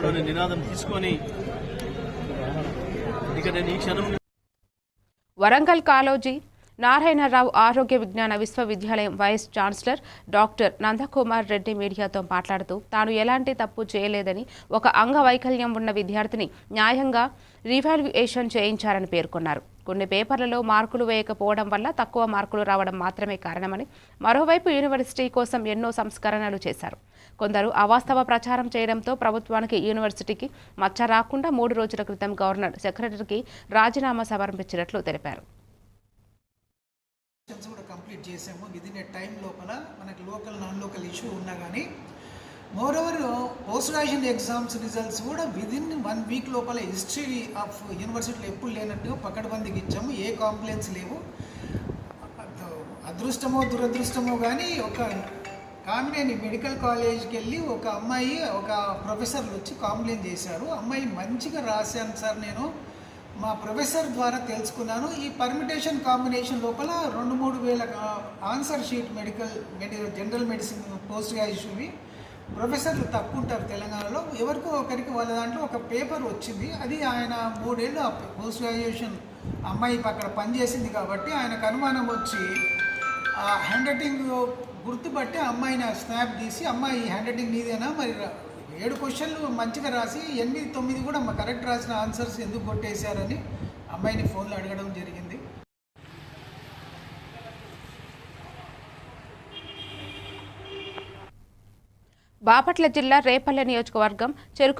అనే నినాదం తీసుకొని ఇక నేను ఈ క్షణం వరంగల్ కాలోజీ నారాయణరావు ఆరోగ్య విజ్ఞాన విశ్వవిద్యాలయం vice chancellor doctor Nandakumar Reddy మీడియాతో మాట్లాడుతూ తాను ఎలాంటి తప్పు చేయలేదని ఒక అంగవైకల్యం ఉన్న విద్యార్థిని న్యాయంగా రివాల్యుయేషన్ చేయించారని పేర్కొన్నారు. కొన్ని పేపర్లలో మార్కులు వేయకపోవడం వల్ల తక్కువ మార్కులు రావడం మాత్రమే కారణమని మరోవైపు యూనివర్సిటీ కోసం ఎన్నో సంస్కరణలు చేశారు. కొందరు అవాస్తవ ప్రచారం చేయడంతో ప్రభుత్వానికి యూనివర్సిటీకి మచ్చ రాకుండా మూడు రోజుల క్రితం గవర్నర్ సెక్రటరీకి రాజీనామా సమర్పించినట్లు తెలిపారు. సెషన్స్ కూడా కంప్లీట్ చేసాము. విదిన్ ఏ టైం లోపల మనకి లోకల్ నాన్ లోకల్ ఇష్యూ ఉన్నా కానీ moreover post graduation exams results కూడా విదిన్ వన్ వీక్ లోపల హిస్టరీ ఆఫ్ యూనివర్సిటీలో ఎప్పుడు లేనట్టు పకడ్బందీకి ఇచ్చాము. ఏ కాంప్లైంట్స్ లేవు. అదృష్టమో దురదృష్టమో కానీ ఒక కామినేని మెడికల్ కాలేజ్కి వెళ్ళి ఒక అమ్మాయి ఒక ప్రొఫెసర్లు వచ్చి కాంప్లైంట్ చేశారు. అమ్మాయి మంచిగా రాశాను సార్ నేను. మా ప్రొఫెసర్ ద్వారా తెలుసుకున్నాను. ఈ పర్మిటేషన్ కాంబినేషన్ లోపల రెండు మూడు వేల ఆన్సర్ షీట్ మెడికల్ మెడి జనరల్ మెడిసిన్ పోస్ట్ గ్రాడ్యుయేషన్వి ప్రొఫెసర్లు తక్కువ ఉంటారు తెలంగాణలో. ఎవరికో ఒకరికి వాళ్ళ దాంట్లో ఒక పేపర్ వచ్చింది. అది ఆయన మూడేళ్ళు పోస్ట్ గ్రాడ్యుయేషన్ అమ్మాయి అక్కడ పనిచేసింది కాబట్టి ఆయనకు అనుమానం వచ్చి ఆ హ్యాండ్ రైటింగ్ గుర్తుపట్టి అమ్మాయిని స్నాప్ తీసి అమ్మాయి హ్యాండ్ రైటింగ్ నీదేనా? మరి ఏడు క్వశ్చన్లు మంచిగా రాసి ఎనిమిది తొమ్మిది కూడా మా కరెక్ట్ రాసిన ఆన్సర్స్ ఎందుకు కొట్టేశారని అమ్మాయిని ఫోన్లో అడగడం జరిగింది. బాపట్ల జిల్లా రేపల్లె నియోజకవర్గం చెరుకు